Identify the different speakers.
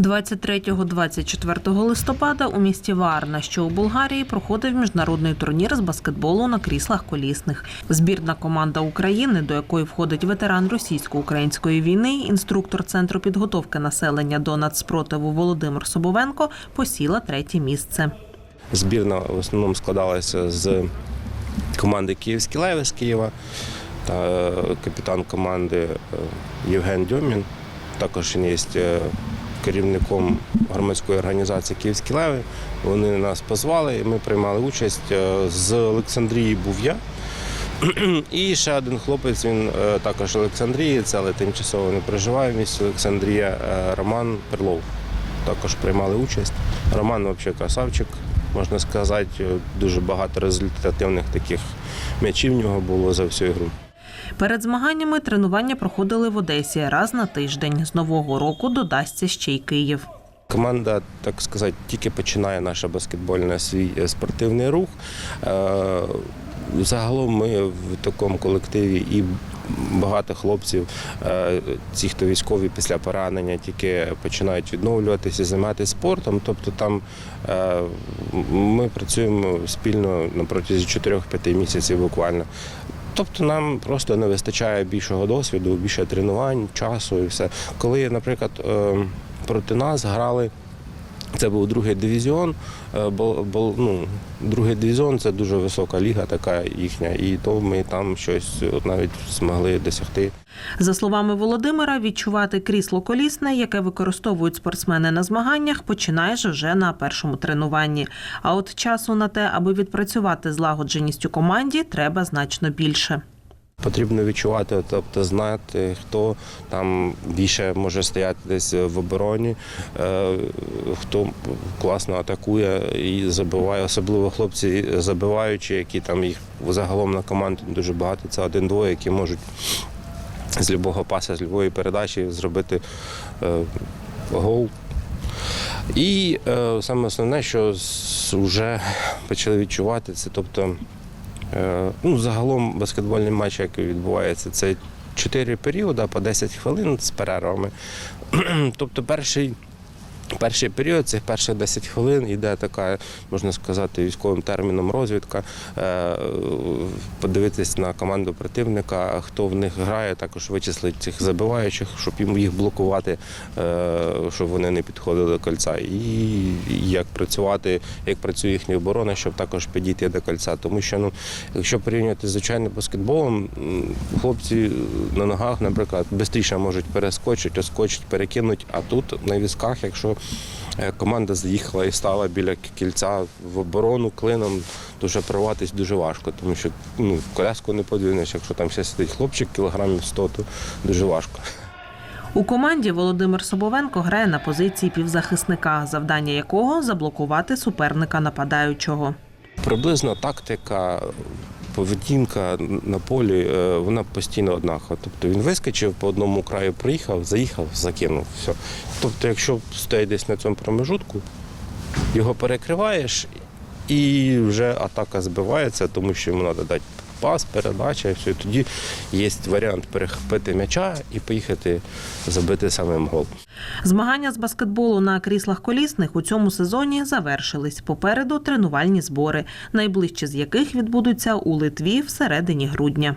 Speaker 1: 23-24 листопада у місті Варна, що у Болгарії, проходив міжнародний турнір з баскетболу на кріслах колісних. Збірна команда України, до якої входить ветеран російсько-української війни, інструктор центру підготовки населення до нацспротиву Володимир Собовенко, посіла третє місце.
Speaker 2: Збірна в основному складалася з команди Київські Леви з Києва та е, капітан команди е, Євген Дьомін. Також він є е, керівником громадської організації Київські Леви. Вони нас позвали, і ми приймали участь. Е, З Олександрії був я. І ще один хлопець, він е, також Олександрієць, але тимчасово не проживає в місті Олександрія, е, Роман Перлов. Також приймали участь. Роман взагалі красавчик, можна сказати, дуже багато результативних таких м'ячів в нього було за всю ігру.
Speaker 1: Перед змаганнями тренування проходили в Одесі раз на тиждень. З нового року додасться ще й Київ.
Speaker 2: Команда, так сказати, тільки починає наш баскетбольний свій е, спортивний рух. Е, Загалом ми в такому колективі і багато хлопців, е, ці, хто військові після поранення, тільки починають відновлюватися, займатися спортом. Тобто там ми працюємо спільно на протязі 4-5 місяців буквально. Тобто нам просто не вистачає більшого досвіду, більше тренувань, часу і все. Коли, наприклад, е, проти нас грали. Це був другий дивізіон. Е, бо- ну, другий дивізіон це дуже висока ліга, така їхня, і то ми там щось от навіть змогли досягти.
Speaker 1: За словами Володимира, відчувати крісло колісне, яке використовують спортсмени на змаганнях, починаєш вже на першому тренуванні. А от часу на те, аби відпрацювати злагодженість у команді, треба значно більше.
Speaker 2: Потрібно відчувати, тобто знати, хто там більше може стояти десь в обороні, е, хто класно атакує і забиває, особливо хлопці забиваючі, які там їх загалом на команді дуже багато. Це один-двоє, які можуть з любого паса, з любої передачі зробити е, гол. І е, саме основне, що вже почали відчувати, це тобто Ну, загалом баскетбольний матч, як відбувається, це чотири періоди по 10 хвилин з перервами. тобто перший. Перший період, цих перших 10 хвилин йде така, можна сказати, військовим терміном розвідка, е, подивитись на команду противника, хто в них грає, також вичислити цих забиваючих, щоб їм їх блокувати, е, щоб вони не підходили до кольця. І як працювати, як працює їхня оборона, щоб також підійти до кольця. Тому що ну, якщо порівнювати з звичайним баскетболом, хлопці на ногах, наприклад, швидше можуть перескочити, оскочити, перекинути, а тут на візках, якщо команда заїхала і стала біля кільця в оборону клином, то вже прорватися дуже важко, тому що ну, коляску не подвинеш, якщо там ще сидить хлопчик кілограмів 100, то дуже важко.
Speaker 1: У команді Володимир Собовенко грає на позиції півзахисника, завдання якого заблокувати суперника нападаючого.
Speaker 2: Приблизно тактика, поведінка на полі, е, вона постійно однакова. Тобто він вискочив по одному краю, приїхав, заїхав, закинув. Все. Тобто, якщо стоїть десь на цьому промежутку, його перекриваєш і вже атака збивається, тому що йому треба дати пас, передача, і все. Тоді є варіант перехопити м'яча і поїхати забити самим гол.
Speaker 1: Змагання з баскетболу на кріслах колісних у цьому сезоні завершились. Попереду тренувальні збори, найближчі з яких відбудуться у Литві всередині грудня.